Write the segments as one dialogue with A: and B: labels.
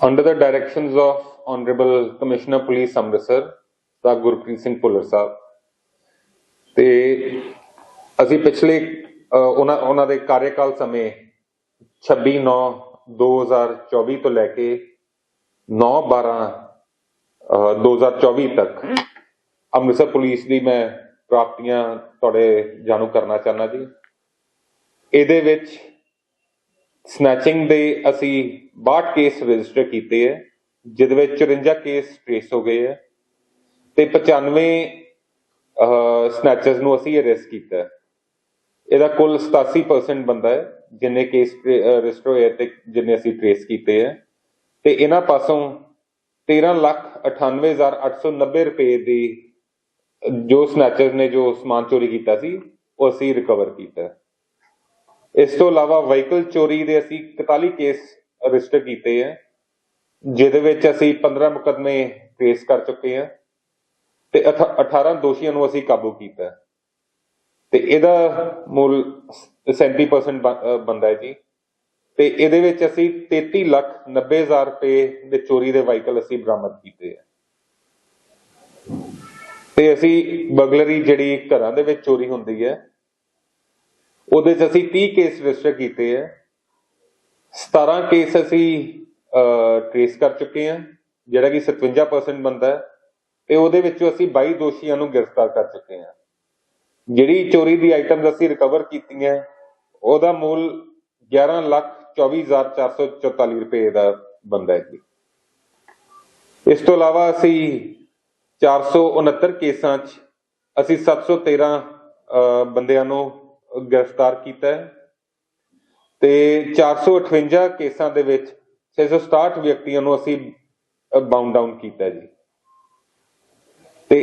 A: Under the directions of Honorable Commissioner Police Amritsar, ਦਾ ਗੁਰਪ੍ਰੀਤ ਸਿੰਘ ਭੁੱਲਰ ਸਾਹਿਬ ਤੇ ਅਸੀਂ ਪਿਛਲੇ ਉਹਨਾਂ ਉਹਨਾਂ ਦੇ ਕਾਰਜਕਾਲ ਸਮੇਂ 26 9 2024 ਤੋਂ ਲੈ ਕੇ 9 12 ਅਹ, 2024 ਤੱਕ ਅੰਮ੍ਰਿਤਸਰ ਪੁਲਿਸ ਦੀ ਮੈਂ ਪ੍ਰਾਪਤੀਆਂ ਤੁਹਾਡੇ ਜਾਣੂ ਕਰਨਾ ਚਾਹਨਾ ਜੀ। ਇਹਦੇ ਵਿੱਚ ਸਨੈਚਿੰਗ ਦੇ ਅਸੀਂ 62 ਕੇਸ ਰਜਿਸਟਰ ਕੀਤੇ ਹੈ ਜਿਹਦੇ ਵਿੱਚ 54 ਕੇਸ ਟ੍ਰੇਸ ਹੋ ਗਏ ਹੈ ਤੇ 95 ਸਨੈਚਰਸ ਨੂੰ ਅਸੀਂ ਅਰੈਸਟ ਕੀਤਾ। ਇਹਦਾ ਕੁੱਲ 87% ਬੰਦਾ ਹੈ ਜਿਨੇ ਕੇਸ ਰਜਿਸਟਰ ਹੋਏ ਤੇ ਜਿੰਨੇ ਅਸੀਂ ਟ੍ਰੇਸ ਕੀਤੇ ਹੈ ਤੇ ਇਹਨਾਂ ਪਾਸੋਂ 13 ਲੱਖ 98890 ਰੁਪਏ ਦੀ ਜੋ ਸਨੈਚਰਸ ਨੇ ਜੋ ਸਮਾਨ ਚੋਰੀ ਕੀਤਾ ਸੀ, ਉਹ ਅਸੀਂ ਰਿਕਵਰ ਕੀਤਾ। ਇਸ ਤੋਂ ਇਲਾਵਾ ਵਹੀਕਲ ਚੋਰੀ ਦੇ ਅਸੀਂ 41 ਕੇਸ ਰਜਿਸਟਰ ਕੀਤੇ ਹੈ ਜਿਹਦੇ ਵਿੱਚ ਅਸੀਂ 15 ਮੁਕਦਮੇ ਫੇਸ ਕਰ ਚੁੱਕੇ ਆ ਤੇ ਅਠ- 18 ਦੋਸ਼ੀਆਂ ਨੂੰ ਅਸੀਂ ਕਾਬੂ ਕੀਤਾ। ਤੇ ਇਹਦਾ ਮੁੱਲ 37% ਬੰਦਾ ਹੈ ਜੀ। ਤੇ ਇਹਦੇ ਵਿੱਚ ਅਸੀਂ 33 ਲੱਖ 90 ਹਜ਼ਾਰ ਰੁਪਏ ਦੇ ਚੋਰੀ ਦੇ ਵਹੀਕਲ ਅਸੀਂ ਬਰਾਮਦ ਕੀਤੇ ਹੈ ਤੇ ਅਸੀਂ ਬਗਲਰੀ ਜਿਹੜੀ ਘਰਾਂ ਦੇ ਵਿੱਚ ਚੋਰੀ ਹੁੰਦੀ ਹੈ ਉਹਦੇ 'ਚ ਅਸੀਂ 30 ਕੇਸ ਰਜਿਸਟਰ ਕੀਤੇ ਹੈ 17 ਕੇਸ ਅਸੀਂ ਟ੍ਰੇਸ ਕਰ ਚੁੱਕੇ ਆ ਜਿਹੜਾ ਕਿ 57% ਬੰਦਾ ਹੈ। ਤੇ ਉਹਦੇ ਵਿੱਚੋਂ ਅਸੀਂ 22 ਦੋਸ਼ੀਆਂ ਨੂੰ ਗ੍ਰਿਫਤਾਰ ਕਰ ਚੁੱਕੇ ਹਾਂ ਜਿਹੜੀ ਚੋਰੀ ਦੀ ਆਈਟਮਸ ਅਸੀਂ ਰਿਕਵਰ ਕੀਤੀਆਂ ਉਹਦਾ ਮੁੱਲ 11 ਲੱਖ 24444 ਰੁਪਏ ਦਾ ਬੰਦਾ ਹੈ ਜੀ। ਇਸ ਤੋਂ ਇਲਾਵਾ ਅਸੀਂ 469 ਕੇਸਾਂ 'ਚ ਅਸੀਂ 713 ਅਹ, ਬੰਦਿਆਂ ਨੂੰ ਗ੍ਰਿਫਤਾਰ ਕੀਤਾ ਹੈ ਤੇ 458 ਕੇਸਾਂ ਦੇ ਵਿੱਚ 667 ਵਿਅਕਤੀਆਂ ਨੂੰ ਅਸੀਂ ਬਾਉਂਡ ਡਾਊਨ ਕੀਤਾ ਜੀ। ਤੇ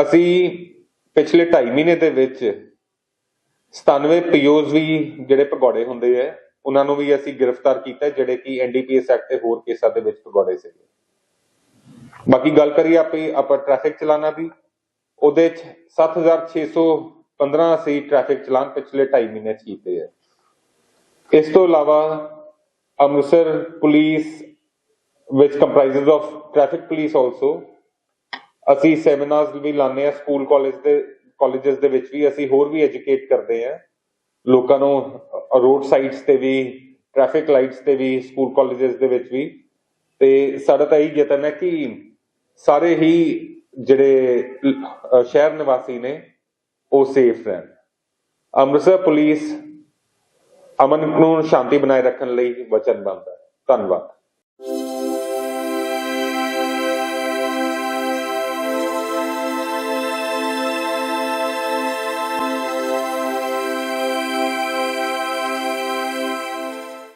A: ਅਸੀਂ ਪਿਛਲੇ 2.5 ਮਹੀਨੇ ਦੇ ਵਿੱਚ 97 ਪੀਓਜ਼ ਵੀ ਜਿਹੜੇ ਭਗੌੜੇ ਹੁੰਦੇ ਆ ਉਹਨਾਂ ਨੂੰ ਵੀ ਅਸੀਂ ਗ੍ਰਿਫਤਾਰ ਕੀਤਾ ਹੈ, ਜਿਹੜੇ ਕਿ ਐਨਡੀਪੀਐਸ ਐਕਟ ਤੇ ਹੋਰ ਕੇਸਾਂ ਦੇ ਵਿੱਚ ਭਗੌੜੇ ਸੀਗੇ। ਬਾਕੀ ਗੱਲ ਕਰੀਏ ਆਪੇ ਆਪਾਂ ਟ੍ਰੈਫਿਕ ਚਲਾਣਾ ਦੀ ਉਹਦੇ ਚ 7615 ਅਸੀਂ ਟ੍ਰੈਫਿਕ ਚਲਾਨ ਪਿਛਲੇ 2.5 ਮਹੀਨੇ ਚ ਕੀਤੇ ਆ। ਇਸ ਤੋਂ ਇਲਾਵਾ Amritsar police which comprises of traffic police also, ਅਸੀਂ ਸੈਮੀਨਾਰਸ ਵੀ ਲਾਉਂਦੇ ਆ ਸਕੂਲ ਕਾਲਜ ਦੇ ਕਾਲਜਸ ਦੇ ਵਿੱਚ ਵੀ ਅਸੀਂ ਹੋਰ ਵੀ ਐਜੂਕੇਟ ਕਰਦੇ ਆ ਲੋਕਾਂ ਨੂੰ ਰੋਡ ਸਾਈਡਸ ਤੇ ਵੀ ਟ੍ਰੈਫਿਕ ਲਾਈਟਸ ਤੇ ਵੀ ਸਕੂਲ ਕਾਲਜਸ ਦੇ ਵਿੱਚ ਵੀ। ਤੇ ਸਾਡਾ ਤਾਂ ਇਹ ਯਤਨ ਹੈ ਕਿ ਸਾਰੇ ਹੀ ਜਿਹੜੇ ਸ਼ਹਿਰ ਨਿਵਾਸੀ ਨੇ ਉਹ ਸੇਫ ਰਹਿਣ। ਅੰਮ੍ਰਿਤਸਰ ਪੁਲਿਸ ਅਮਨ ਕਾਨੂੰਨ ਸ਼ਾਂਤੀ ਬਣਾਏ ਰੱਖਣ ਲਈ ਵਚਨਬੱਧ ਹੈ। ਧੰਨਵਾਦ।